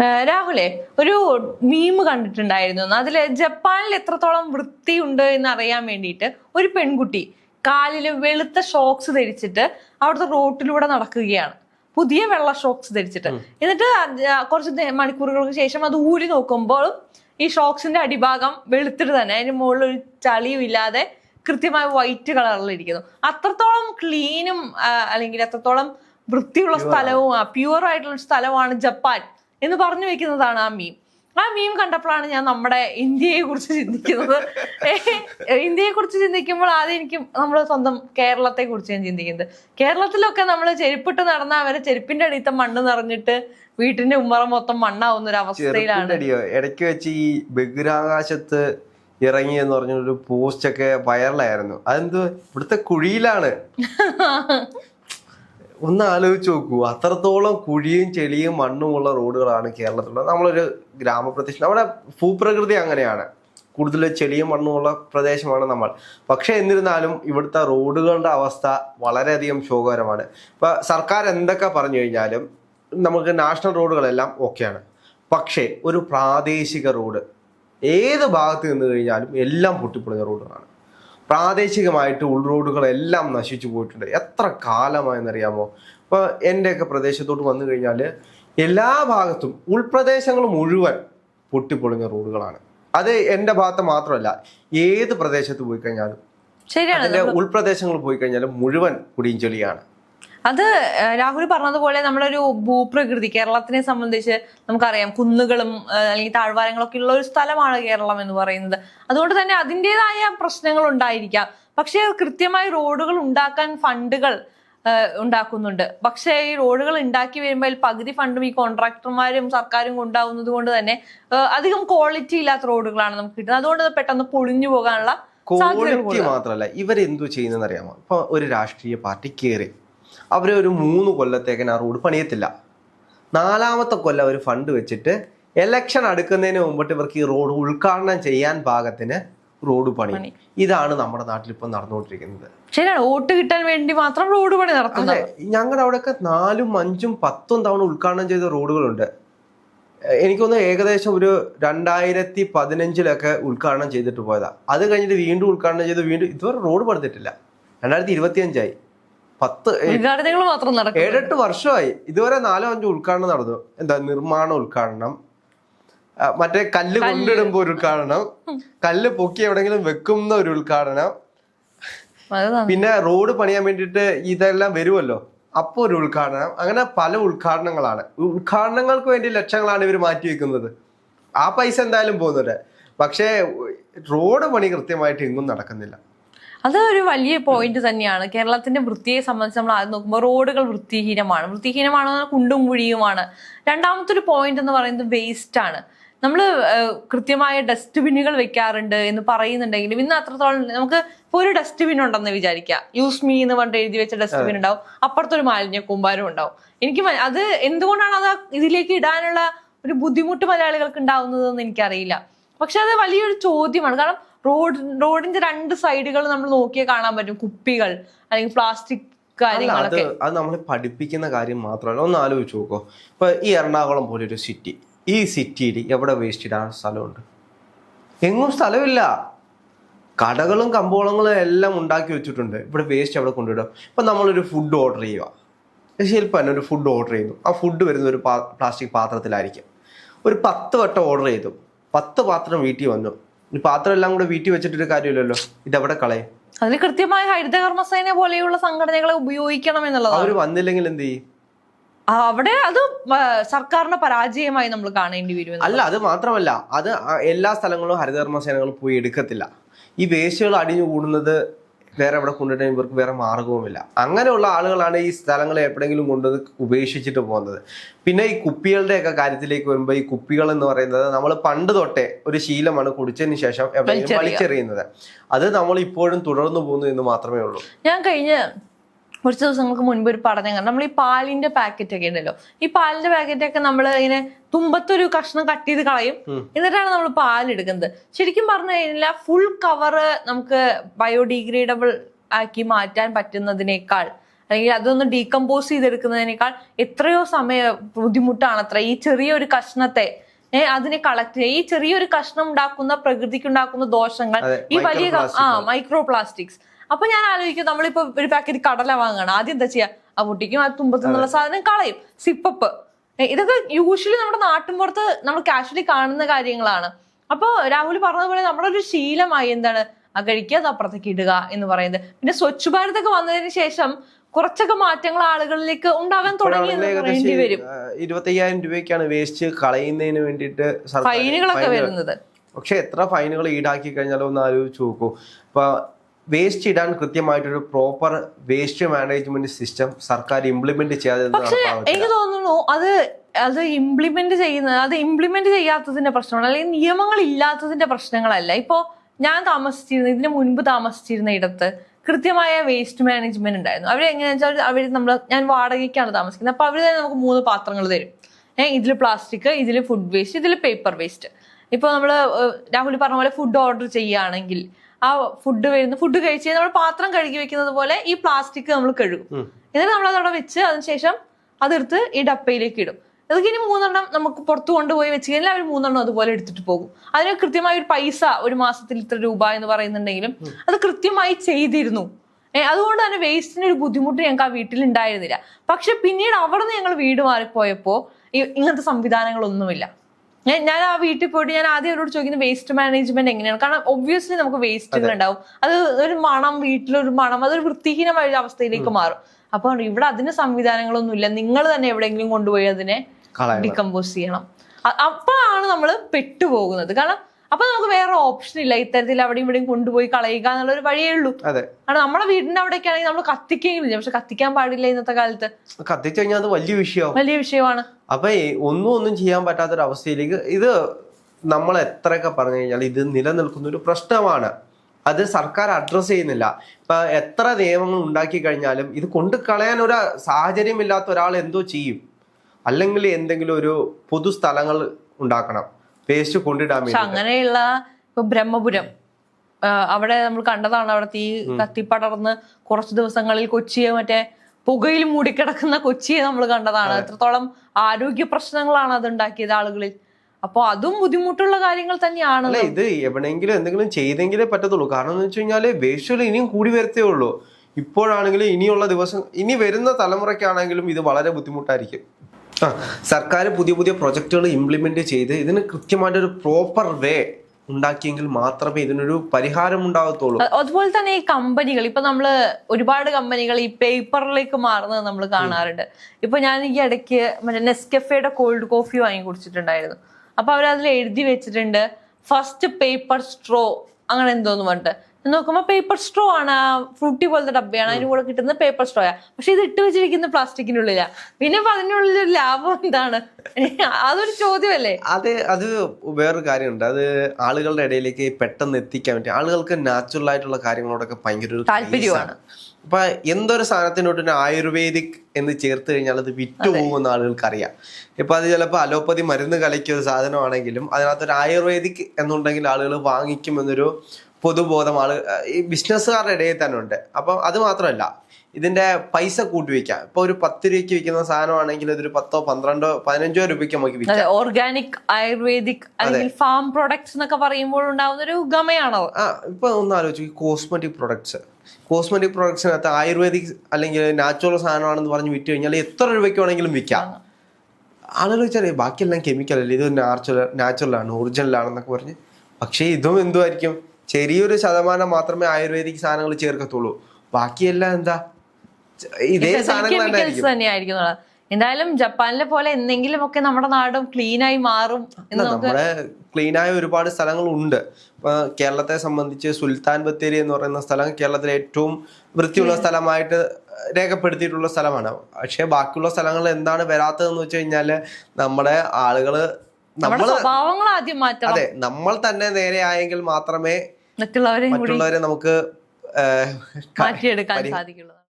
രാഹുലെ ഒരു മീം കണ്ടിട്ടുണ്ടായിരുന്നു. അതിൽ ജപ്പാനിൽ എത്രത്തോളം വൃത്തിയുണ്ട് എന്ന് അറിയാൻ വേണ്ടിയിട്ട് ഒരു പെൺകുട്ടി കാലിൽ വെളുത്ത ഷോക്സ് ധരിച്ചിട്ട് അവിടുത്തെ റോട്ടിലൂടെ നടക്കുകയാണ്. പുതിയ വെള്ള ഷോക്സ് ധരിച്ചിട്ട്. എന്നിട്ട് കുറച്ച് മണിക്കൂറുകൾക്ക് ശേഷം അത് ഊരി നോക്കുമ്പോൾ ഈ ഷോക്സിന്റെ അടിഭാഗം വെളുത്തിട്ട് തന്നെ അതിന് മുകളിൽ ഒരു ചളിയും ഇല്ലാതെ കൃത്യമായ വൈറ്റ് കളറിലിരിക്കുന്നു അത്രത്തോളം ക്ലീനും അല്ലെങ്കിൽ അത്രത്തോളം വൃത്തിയുള്ള സ്ഥലവും പ്യുവർ ആയിട്ടുള്ള സ്ഥലമാണ് ജപ്പാൻ. എന്ന് പറഞ്ഞു വെക്കുന്നതാണ് ആ മീം ആ മീം കണ്ടപ്പോഴാണ് ഞാൻ നമ്മുടെ ഇന്ത്യയെ കുറിച്ച് ചിന്തിക്കുന്നത്. ഇന്ത്യയെ കുറിച്ച് ചിന്തിക്കുമ്പോൾ ആദ്യം എനിക്ക് നമ്മൾ സ്വന്തം കേരളത്തെ കുറിച്ച് ഞാൻ ചിന്തിക്കുന്നത്. കേരളത്തിലൊക്കെ നമ്മൾ ചെരുപ്പിട്ട് നടന്ന അവരെ ചെരുപ്പിന്റെ അടിയത്തെ മണ്ണ് നിറഞ്ഞിട്ട് വീട്ടിന്റെ ഉമ്മറ മൊത്തം മണ്ണാവുന്ന ഒരു അവസ്ഥയിലാണ്. ഇടയ്ക്ക് വെച്ച് ഈ ബഹിരാകാശത്ത് ഇറങ്ങി എന്ന് പറഞ്ഞൊരു പോസ്റ്റ് ഒക്കെ വൈറലായിരുന്നു അതെന്ത്? ഇവിടുത്തെ കുഴിയിലാണ്. ഒന്ന് ആലോചിച്ച് നോക്കൂ. അത്രത്തോളം കുഴിയും ചെളിയും മണ്ണുമുള്ള റോഡുകളാണ് കേരളത്തിലുള്ളത്. നമ്മളൊരു ഗ്രാമപ്രദേശം. നമ്മുടെ ഭൂപ്രകൃതി അങ്ങനെയാണ്. കൂടുതൽ ചെളിയും മണ്ണുമുള്ള പ്രദേശമാണ് നമ്മൾ. പക്ഷേ എന്നിരുന്നാലും ഇവിടുത്തെ റോഡുകളുടെ അവസ്ഥ വളരെയധികം ശോകകരമാണ്. ഇപ്പം സർക്കാർ എന്തൊക്കെ പറഞ്ഞു കഴിഞ്ഞാലും നമുക്ക് നാഷണൽ റോഡുകളെല്ലാം ഓക്കെയാണ്. പക്ഷേ ഒരു പ്രാദേശിക റോഡ്. ഏത് ഭാഗത്ത് നിന്ന് കഴിഞ്ഞാലും എല്ലാം പൊട്ടിപ്പൊളിഞ്ഞ റോഡുകളാണ്. പ്രാദേശികമായിട്ട് ഉൾറോഡുകളെല്ലാം നശിച്ചു പോയിട്ടുണ്ട്. എത്ര കാലമായെന്നറിയാമോ? ഇപ്പോൾ എന്റെയൊക്കെ പ്രദേശത്തോട്ട് വന്നു കഴിഞ്ഞാൽ എല്ലാ ഭാഗത്തും ഉൾപ്രദേശങ്ങൾ മുഴുവൻ പൊട്ടിപ്പൊളിഞ്ഞ റോഡുകളാണ്. അത് എന്റെ ഭാഗത്ത് മാത്രമല്ല ഏത് പ്രദേശത്ത് പോയി കഴിഞ്ഞാലും ഉൾപ്രദേശങ്ങൾ പോയി കഴിഞ്ഞാലും മുഴുവൻ കുടിയും ചെളിയാണ്. അത് രാഹുൽ പറഞ്ഞതുപോലെ നമ്മളൊരു ഭൂപ്രകൃതി കേരളത്തിനെ സംബന്ധിച്ച് നമുക്കറിയാം കുന്നുകളും അല്ലെങ്കിൽ താഴ്വാരങ്ങളൊക്കെ ഉള്ള ഒരു സ്ഥലമാണ് കേരളം എന്ന് പറയുന്നത്. അതുകൊണ്ട് തന്നെ അതിന്റെതായ പ്രശ്നങ്ങൾ ഉണ്ടായിരിക്കാം. പക്ഷെ കൃത്യമായി റോഡുകൾ ഉണ്ടാക്കാൻ ഫണ്ടുകൾ ഉണ്ടാക്കുന്നുണ്ട്. പക്ഷേ ഈ റോഡുകൾ ഉണ്ടാക്കി വരുമ്പോൾ അതിൽ പകുതി ഫണ്ടും ഈ കോൺട്രാക്ടർമാരും സർക്കാരും ഉണ്ടാവുന്നത് കൊണ്ട് തന്നെ അധികം ക്വാളിറ്റി ഇല്ലാത്ത റോഡുകളാണ് നമുക്ക് കിട്ടുന്നത്. അതുകൊണ്ട് പെട്ടെന്ന് പൊളിഞ്ഞു പോകാനുള്ള ക്വാളിറ്റി മാത്രല്ല മാത്രമല്ല ഇവരെന്തു ചെയ്യുന്നതെന്ന് അറിയാമോ ഇപ്പൊ ഒരു രാഷ്ട്രീയ പാർട്ടി കയറി അവർ ഒരു മൂന്ന് കൊല്ലത്തേക്കിന് ആ റോഡ് പണിയത്തില്ല. നാലാമത്തെ കൊല്ലം അവർ ഫണ്ട് വെച്ചിട്ട് എലക്ഷൻ അടുക്കുന്നതിന് മുമ്പിട്ട് ഇവർക്ക് ഈ റോഡ് ഉദ്ഘാടനം ചെയ്യാൻ പാകത്തിന് റോഡ് പണി. ഇതാണ് നമ്മുടെ നാട്ടിൽ ഇപ്പം നടന്നുകൊണ്ടിരിക്കുന്നത്. ശരിയാണ് വോട്ട് കിട്ടാൻ വേണ്ടി മാത്രം റോഡ് പണി നടത്തുന്നത്. ഞങ്ങളുടെ അവിടെയൊക്കെ നാലും അഞ്ചും പത്തും തവണ ഉദ്ഘാടനം ചെയ്ത റോഡുകളുണ്ട്. എനിക്കൊന്ന് ഏകദേശം ഒരു രണ്ടായിരത്തി പതിനഞ്ചിലൊക്കെ ഉദ്ഘാടനം ചെയ്തിട്ട് പോയതാ. അത് കഴിഞ്ഞിട്ട് വീണ്ടും ഉദ്ഘാടനം ചെയ്ത് വീണ്ടും ഇതുവരെ റോഡ് പണിതിട്ടില്ല. രണ്ടായിരത്തി ഇരുപത്തി അഞ്ചായി പത്ത് ഉദ്ഘാടനങ്ങൾ മാത്രം നടക്കും ഏഴെട്ട് വർഷമായി. ഇതുവരെ നാലോ അഞ്ചോ ഉദ്ഘാടനം നടന്നു. എന്താ നിർമ്മാണ ഉദ്ഘാടനം. മറ്റേ കല്ല് കൊണ്ടിടുമ്പോ ഒരു ഉദ്ഘാടനം. കല്ല് പൊക്കി എവിടെങ്കിലും വെക്കുന്ന ഒരു ഉദ്ഘാടനം. പിന്നെ റോഡ് പണിയാൻ വേണ്ടിയിട്ട് ഇതെല്ലാം വരുമല്ലോ. അപ്പോൾ ഒരു ഉദ്ഘാടനം. അങ്ങനെ പല ഉദ്ഘാടനങ്ങളാണ്. ഉദ്ഘാടനങ്ങൾക്ക് വേണ്ടി ലക്ഷങ്ങളാണ് ഇവർ മാറ്റി വെക്കുന്നത്. ആ പൈസ എന്തായാലും പോകുന്നുണ്ട്. പക്ഷേ റോഡ് പണി കൃത്യമായിട്ട് എങ്ങും നടക്കുന്നില്ല. അത് ഒരു വലിയ പോയിന്റ് തന്നെയാണ്. കേരളത്തിന്റെ വൃത്തിയെ സംബന്ധിച്ച് നമ്മൾ ആദ്യം നോക്കുമ്പോൾ റോഡുകൾ വൃത്തിഹീനമാണ്. വൃത്തിഹീനമാണ് കുണ്ടും കുഴിയുമാണ്. രണ്ടാമത്തെ ഒരു പോയിന്റ് എന്ന് പറയുന്നത് വേസ്റ്റ് ആണ്. നമ്മൾ കൃത്യമായ ഡസ്റ്റ്ബിന്നുകൾ വെക്കാറുണ്ട് എന്ന് പറയുന്നുണ്ടെങ്കിലും ഇന്ന് അത്രത്തോളം നമുക്ക് ഇപ്പോൾ ഒരു ഡസ്റ്റ്ബിൻ ഉണ്ടെന്ന് വിചാരിക്കുക. യൂസ് മീ എന്ന് പറഞ്ഞിട്ട് എഴുതി വെച്ച ഡസ്റ്റ്ബിൻ ഉണ്ടാവും. അപ്പുറത്തൊരു മാലിന്യ കൂമ്പാരം ഉണ്ടാവും. എനിക്ക് അത് എന്തുകൊണ്ടാണ് അത് ഇതിലേക്ക് ഇടാനുള്ള ഒരു ബുദ്ധിമുട്ട് മലയാളികൾക്ക് ഉണ്ടാവുന്നതെന്ന് എനിക്കറിയില്ല. പക്ഷെ അത് വലിയൊരു ചോദ്യമാണ്. കാരണം റോഡ് റോഡിന്റെ രണ്ട് സൈഡുകൾ നമ്മൾ നോക്കിയാൽ കാണാൻ പറ്റും. കുപ്പികൾ അല്ലെങ്കിൽ പ്ലാസ്റ്റിക് അത് അത് നമ്മളെ പഠിപ്പിക്കുന്ന കാര്യം മാത്രമല്ല. ഒന്ന് ആലോചിച്ച് നോക്കോ. ഇപ്പൊ ഈ എറണാകുളം പോലെ ഒരു സിറ്റി ഈ സിറ്റിയിൽ എവിടെ വേസ്റ്റ് ഇടാൻ സ്ഥലമുണ്ട്? എങ്ങും സ്ഥലമില്ല. കടകളും കമ്പോളങ്ങളും എല്ലാം ഉണ്ടാക്കി വെച്ചിട്ടുണ്ട്. ഇവിടെ വേസ്റ്റ് എവിടെ കൊണ്ടുവിടും ഇപ്പൊ നമ്മളൊരു ഫുഡ് ഓർഡർ ചെയ്യുക. ശരിപ്പം തന്നെ ഒരു ഫുഡ് ഓർഡർ ചെയ്യുന്നു. ആ ഫുഡ് വരുന്ന ഒരു പ്ലാസ്റ്റിക് പാത്രത്തിലായിരിക്കും. ഒരു പത്ത് വട്ടം ഓർഡർ ചെയ്തു. പത്ത് പാത്രം വീട്ടിൽ വന്നു. ഈ പാത്രം എല്ലാം കൂടെ വീട്ടിൽ വെച്ചിട്ടൊരു കാര്യമില്ലല്ലോ. ഇതെവിടെ കളയും. അതിൽ ഹരിത കർമ്മസേന പോലെയുള്ള സംഘടനകളെ ഉപയോഗിക്കണം എന്നുള്ളത് അവർ വന്നില്ലെങ്കിൽ എന്ത് ചെയ്യും? അവിടെ അത് സർക്കാരിന്റെ പരാജയമായി നമ്മൾ കാണേണ്ടി വരും അല്ല അത് മാത്രമല്ല. അത് എല്ലാ സ്ഥലങ്ങളും ഹരിതകർമ്മസേനകളും പോയി എടുക്കത്തില്ല. ഈ വേസ്റ്റുകൾ അടിഞ്ഞു കൂടുന്നത് വേറെ എവിടെ കൊണ്ടിട്ട് ഇവർക്ക് വേറെ മാർഗവുമില്ല. അങ്ങനെയുള്ള ആളുകളാണ് ഈ സ്ഥലങ്ങൾ എപ്പോഴെങ്കിലും കൊണ്ടുവന്ന് ഉപേക്ഷിച്ചിട്ട് പോകുന്നത്. പിന്നെ ഈ കുപ്പികളുടെയൊക്കെ കാര്യത്തിലേക്ക് വരുമ്പോൾ ഈ കുപ്പികൾ എന്ന് പറയുന്നത് നമ്മൾ പണ്ട് തൊട്ടേ ഒരു ശീലമാണ് കുടിച്ചതിന് ശേഷം എവിടെയെങ്കിലും. വലിച്ചെറിയുന്നത്. അത് നമ്മൾ ഇപ്പോഴും തുടർന്നു പോകുന്നു എന്ന് മാത്രമേ ഉള്ളൂ. ഞാൻ കഴിഞ്ഞ കുറച്ച് ദിവസങ്ങൾക്ക് മുൻപ് ഒരു പഠനം കണ്ടു നമ്മൾ ഈ പാലിന്റെ പാക്കറ്റ് ഒക്കെ ഉണ്ടല്ലോ. ഈ പാലിന്റെ പാക്കറ്റ് ഒക്കെ നമ്മൾ ഇങ്ങനെ തുമ്പത്തൊരു കഷ്ണം കട്ട് ചെയ്ത് കളയും. എന്നിട്ടാണ് നമ്മൾ പാൽ എടുക്കുന്നത്. ശരിക്കും പറഞ്ഞു കഴിഞ്ഞാൽ ഫുൾ കവറ് നമുക്ക് ബയോഡിഗ്രേഡബിൾ ആക്കി മാറ്റാൻ പറ്റുന്നതിനേക്കാൾ അല്ലെങ്കിൽ അതൊന്ന് ഡീകമ്പോസ് ചെയ്തെടുക്കുന്നതിനേക്കാൾ എത്രയോ സമയ ബുദ്ധിമുട്ടാണ് അത്ര. ഈ ചെറിയൊരു കഷ്ണത്തെ അതിനെ കളക്ട് ചെയ്യുക ഈ ചെറിയൊരു കഷ്ണം ഉണ്ടാക്കുന്ന പ്രകൃതിക്ക് ഉണ്ടാക്കുന്ന ദോഷങ്ങൾ ഈ വലിയ ആ മൈക്രോ പ്ലാസ്റ്റിക്സ് അപ്പൊ ഞാൻ ആലോചിക്കും നമ്മളിപ്പോ ഒരു പാക്കറ്റ് കടല വാങ്ങണം. ആദ്യം എന്താ ചെയ്യാ? ആ മുട്ടിക്കും ആ തുമ്പത്തു നിന്നുള്ള സാധനം കളയും. സിപ്പപ്പ് ഇതൊക്കെ യൂഷ്വലി നമ്മുടെ നാട്ടിൻപുറത്ത് നമ്മൾ കാഷ്വലി കാണുന്ന കാര്യങ്ങളാണ്. അപ്പൊ രാഹുൽ പറഞ്ഞതുപോലെ നമ്മുടെ ഒരു ശീലമായി എന്താണ്? ആ കഴിക്കുക അത് അപ്പുറത്തേക്ക് ഇടുക എന്ന് പറയുന്നത്. പിന്നെ സ്വച്ഛ് ഭാരത് ഒക്കെ വന്നതിന് ശേഷം കുറച്ചൊക്കെ മാറ്റങ്ങൾ ആളുകളിലേക്ക് ഉണ്ടാകാൻ തുടങ്ങി ഇരുപത്തയ്യായിരം വരും. ഇരുപത്തി അയ്യായിരം രൂപയ്ക്കാണ് വേസ്റ്റ് കളയുന്നതിന് വേണ്ടിയിട്ട് ഫൈനുകളൊക്കെ വരുന്നത്. പക്ഷെ എത്ര ഫൈനുകൾ ഈടാക്കി കഴിഞ്ഞാലും ഒന്ന് ആലോചിച്ച് നോക്കൂ. ഇപ്പൊ വേസ്റ്റ് ഇടാൻ കൃത്യമായിട്ടൊരു പ്രോപ്പർ വേസ്റ്റ് മാനേജ്മെന്റ് സിസ്റ്റം സർക്കാർ ഇംപ്ലിമെന്റ് ചെയ്യാതെ എനിക്ക് തോന്നുന്നു അത് അത് ഇംപ്ലിമെന്റ് ചെയ്യുന്നത് അത് ഇംപ്ലിമെന്റ് ചെയ്യാത്തതിന്റെ പ്രശ്നമാണ് അല്ലെങ്കിൽ നിയമങ്ങൾ ഇല്ലാത്തതിന്റെ പ്രശ്നങ്ങളല്ല. ഇപ്പോ ഞാൻ താമസിച്ചിരുന്ന ഇതിനു മുൻപ് താമസിച്ചിരുന്ന ഇടത്ത് കൃത്യമായ വേസ്റ്റ് മാനേജ്മെന്റ് ഉണ്ടായിരുന്നു. അവർ എങ്ങനെയാ വെച്ചാൽ അവർ നമ്മൾ ഞാൻ വാടകയ്ക്കാണ് താമസിക്കുന്നത്. അപ്പൊ അവർ തന്നെ നമുക്ക് മൂന്ന് പാത്രങ്ങൾ തരും. ഏഹ് ഇതിൽ പ്ലാസ്റ്റിക് ഇതിൽ ഫുഡ് വേസ്റ്റ് ഇതിൽ പേപ്പർ വേസ്റ്റ് ഇപ്പൊ നമ്മൾ രാഹുൽ പറഞ്ഞ പോലെ ഫുഡ് ഓർഡർ ചെയ്യുകയാണെങ്കിൽ ആ ഫുഡ് വരുന്ന ഫുഡ് കഴിച്ച് നമ്മൾ പാത്രം കഴുകി വെക്കുന്നത് പോലെ ഈ പ്ലാസ്റ്റിക് നമ്മൾ കഴുകും. എന്നിട്ട് നമ്മൾ അതവിടെ വെച്ച് അതിനുശേഷം അതെടുത്ത് ഈ ഡപ്പയിലേക്ക് ഇടും. അതൊക്കെ ഇനി മൂന്നെണ്ണം നമുക്ക് പുറത്ത് കൊണ്ടുപോയി വെച്ച് കഴിഞ്ഞാൽ അവർ മൂന്നെണ്ണം അതുപോലെ എടുത്തിട്ട് പോകും. അതിന് കൃത്യമായ ഒരു പൈസ ഒരു മാസത്തിൽ ഇത്ര രൂപ എന്ന് പറയുന്നുണ്ടെങ്കിലും അത് കൃത്യമായി ചെയ്തിരുന്നു. അതുകൊണ്ട് തന്നെ വേസ്റ്റിന് ഒരു ബുദ്ധിമുട്ട് ഞങ്ങൾക്ക് ആ വീട്ടിൽ ഉണ്ടായിരുന്നില്ല പക്ഷെ പിന്നീട് അവിടെ നിന്ന് ഞങ്ങൾ വീട് മാറിപ്പോയപ്പോ ഇങ്ങനത്തെ സംവിധാനങ്ങളൊന്നുമില്ല. ഞാൻ ഞാൻ ആ വീട്ടിൽ പോയിട്ട് ഞാൻ ആദ്യം അവരോട് ചോദിക്കുന്നത് വേസ്റ്റ് മാനേജ്മെന്റ് എങ്ങനെയാണ്? കാരണം ഒബ്വിയസ്ലി നമുക്ക് വേസ്റ്റുകൾ ഉണ്ടാവും. അത് ഒരു മണം വീട്ടിലൊരു മണം അതൊരു വൃത്തിഹീനമായ ഒരു അവസ്ഥയിലേക്ക് മാറും. അപ്പൊ ഇവിടെ അതിന് സംവിധാനങ്ങളൊന്നുമില്ല. നിങ്ങൾ തന്നെ എവിടെയെങ്കിലും കൊണ്ടുപോയി അതിനെ ഡിക്കമ്പോസ് ഡികമ്പോസ് ചെയ്യണം. അപ്പോഴാണ് നമ്മൾ പെട്ടുപോകുന്നത്. കാരണം അപ്പൊ നമുക്ക് വേറെ ഓപ്ഷൻ ഇല്ല. ഇത്തരത്തിൽ അവിടെ ഇവിടെയും കൊണ്ടുപോയി കളയുക എന്നുള്ള ഒരു വഴിയേ ഉള്ളൂ. അതെ. കാരണം നമ്മുടെ വീടിന്റെ അവിടെയൊക്കെ ആണെങ്കിൽ നമ്മൾ കത്തിക്കുകയും ഇല്ല. പക്ഷെ കത്തിക്കാൻ പാടില്ല ഇന്നത്തെ കാലത്ത്. കത്തിച്ചു കഴിഞ്ഞാൽ അത് വലിയ വിഷയമാണ് വലിയ വിഷയമാണ്. അപ്പൊ ഒന്നും ഒന്നും ചെയ്യാൻ പറ്റാത്ത ഒരു അവസ്ഥയിലേക്ക് ഇത് നമ്മൾ എത്രയൊക്കെ പറഞ്ഞു കഴിഞ്ഞാൽ ഇത് നിലനിൽക്കുന്ന ഒരു പ്രശ്നമാണ്. അത് സർക്കാർ അഡ്രസ് ചെയ്യുന്നില്ല. ഇപ്പൊ എത്ര നിയമങ്ങൾ ഉണ്ടാക്കി കഴിഞ്ഞാലും ഇത് കൊണ്ട് കളയാൻ ഒരു സാഹചര്യമില്ലാത്ത ഒരാൾ എന്തോ ചെയ്യും. അല്ലെങ്കിൽ എന്തെങ്കിലും ഒരു പൊതു സ്ഥലങ്ങൾ ഉണ്ടാക്കണം. വേസ്റ്റ് കൊണ്ടിടാൻ പക്ഷെ അങ്ങനെയുള്ള ഇപ്പൊ ബ്രഹ്മപുരം അവിടെ നമ്മൾ കണ്ടതാണ് അവിടെ തീ കത്തിപ്പടർന്ന് കുറച്ച് ദിവസങ്ങളിൽ കൊച്ചിയെ മറ്റേ പുകയിൽ മൂടിക്കിടക്കുന്ന കൊച്ചിയെ നമ്മൾ കണ്ടതാണ്. എത്രത്തോളം ആരോഗ്യ പ്രശ്നങ്ങളാണ് അത് ഉണ്ടാക്കിയത് ആളുകളിൽ. അപ്പൊ അതും ബുദ്ധിമുട്ടുള്ള കാര്യങ്ങൾ തന്നെയാണ്. അല്ല ഇത് എവിടെയെങ്കിലും എന്തെങ്കിലും ചെയ്തെങ്കിലേ പറ്റത്തുള്ളൂ. കാരണം എന്ന് വെച്ച് കഴിഞ്ഞാൽ വേഷ്വൽ ഇനിയും കൂടി വരത്തേ ഉള്ളൂ. ഇപ്പോഴാണെങ്കിലും ഇനിയുള്ള ദിവസം ഇനി വരുന്ന തലമുറയ്ക്കാണെങ്കിലും ഇത് വളരെ ബുദ്ധിമുട്ടായിരിക്കും. ആ സർക്കാർ പുതിയ പുതിയ പ്രൊജക്റ്റുകൾ ഇംപ്ലിമെന്റ് ചെയ്ത് ഇതിന് കൃത്യമായിട്ടൊരു പ്രോപ്പർ വേ ഉണ്ടാക്കിയെങ്കിൽ മാത്രമേ ഇതിനൊരു പരിഹാരം ഉണ്ടാകത്തുള്ളൂ. അതുപോലെ തന്നെ ഈ കമ്പനികൾ ഇപ്പൊ നമ്മൾ ഒരുപാട് കമ്പനികൾ ഈ പേപ്പറിലേക്ക് മാറുന്നത് നമ്മൾ കാണാറുണ്ട്. ഇപ്പൊ ഞാൻ ഈ ഇടയ്ക്ക് മറ്റേ നെസ്കഫയുടെ കോൾഡ് കോഫി വാങ്ങി കുടിച്ചിട്ടുണ്ടായിരുന്നു. അപ്പൊ അവരതിൽ എഴുതി വെച്ചിട്ടുണ്ട് ഫസ്റ്റ് പേപ്പർ സ്ട്രോ അങ്ങനെ എന്തോന്ന് പറഞ്ഞിട്ട് നോക്കുമ്പോ പേപ്പർ സ്ട്രോ ആണ് ആ ഫ്രൂട്ടി പോലത്തെ ഡബ്ബയാണ് അതിന് കൂടെ കിട്ടുന്ന പേപ്പർ സ്ട്രോയാ പക്ഷെ ഇത് ഇട്ട് വെച്ചിരിക്കുന്ന പ്ലാസ്റ്റിക്കിന്റെ ഉള്ളിലാ. പിന്നെ അതിനുള്ളിൽ ഒരു ലാഭം എന്താണ്? അതൊരു ചോദ്യമല്ലേ? അത് അത് വേറൊരു കാര്യമുണ്ട്. അത് ആളുകളുടെ ഇടയിലേക്ക് പെട്ടെന്ന് എത്തിക്കാൻ പറ്റും ആളുകൾക്ക് നാച്ചുറൽ ആയിട്ടുള്ള കാര്യങ്ങളോടൊക്കെ ഭയങ്കര ഒരു താല്പര്യമാണ്. അപ്പൊ എന്തൊരു സാധനത്തിനോട്ട് ആയുർവേദിക് എന്ന് ചേർത്ത് കഴിഞ്ഞാൽ അത് വിറ്റ് പോകുന്ന ആളുകൾക്ക് അറിയാം ഇപ്പൊ അത് ചിലപ്പോൾ അലോപ്പതി മരുന്ന് കലയ്ക്കിയ ഒരു സാധനമാണെങ്കിലും അതിനകത്തൊരു ആയുർവേദിക് എന്നുണ്ടെങ്കിൽ ആളുകൾ വാങ്ങിക്കും എന്നൊരു പൊതുബോധം ആൾ ഈ ബിസിനസ്സുകാരുടെ ഇടയിൽ തന്നെ ഉണ്ട്. അപ്പം അത് മാത്രമല്ല ഇതിന്റെ പൈസ കൂട്ടി വെക്കാം ഇപ്പൊ ഒരു പത്ത് രൂപയ്ക്ക് വിൽക്കുന്ന സാധനമാണെങ്കിൽ ഇതൊരു പത്തോ പന്ത്രണ്ടോ പതിനഞ്ചോ രൂപയ്ക്ക് നമുക്ക് വിൽക്കാം. ഓർഗാനിക് ആയുർവേദിക് അല്ലെങ്കിൽ ഫാം പ്രൊഡക്ട്സ് എന്നൊക്കെ പറയുമ്പോൾ ഉണ്ടാവുന്ന ഒരു ഗമയാണോ ആ ഇപ്പൊ ഒന്ന് ഈ കോസ്മെറ്റിക് പ്രൊഡക്ട്സ് കോസ്മെറ്റിക് പ്രൊഡക്ട്സിനകത്ത് ആയുർവേദിക് അല്ലെങ്കിൽ നാച്ചുറൽ സാധനമാണെന്ന് പറഞ്ഞ് വിറ്റ് കഴിഞ്ഞാൽ എത്ര രൂപയ്ക്ക് വേണമെങ്കിലും വിൽക്കാം. ആളുകൾ വെച്ചാൽ ബാക്കിയെല്ലാം കെമിക്കൽ അല്ലേ? ഇത് നാച്ചുറൽ ഒറിജിനൽ ആണെന്നൊക്കെ പറഞ്ഞ്. പക്ഷേ ഇതും എന്തുമായിരിക്കും ചെറിയൊരു ശതമാനം മാത്രമേ ആയുർവേദിക് സാധനങ്ങൾ ചേർക്കത്തുള്ളൂ. ബാക്കിയെല്ലാം എന്താ? ഇതേ സാധനങ്ങൾ തന്നെയായിരിക്കും. എന്തായാലും ജപ്പാനിലെ പോലെ എന്തെങ്കിലും ഒക്കെ നമ്മുടെ നാടും ക്ലീൻ ആയി മാറും നമ്മുടെ ക്ലീൻ ആയ ഒരുപാട് സ്ഥലങ്ങളുണ്ട്. കേരളത്തെ സംബന്ധിച്ച് സുൽത്താൻ ബത്തേരി എന്ന് പറയുന്ന സ്ഥലം കേരളത്തിലെ ഏറ്റവും വൃത്തിയുള്ള സ്ഥലമായിട്ട് രേഖപ്പെടുത്തിയിട്ടുള്ള സ്ഥലമാണ്. പക്ഷെ ബാക്കിയുള്ള സ്ഥലങ്ങളിൽ എന്താണ് വരാത്തതെന്ന് വെച്ച് കഴിഞ്ഞാൽ നമ്മുടെ ആളുകൾ നമ്മൾ അതെ നമ്മൾ തന്നെ നേരെ ആയെങ്കിൽ മാത്രമേ മറ്റുള്ളവരെ നമുക്ക് മാറ്റിയെടുക്കാൻ സാധിക്കുള്ളൂ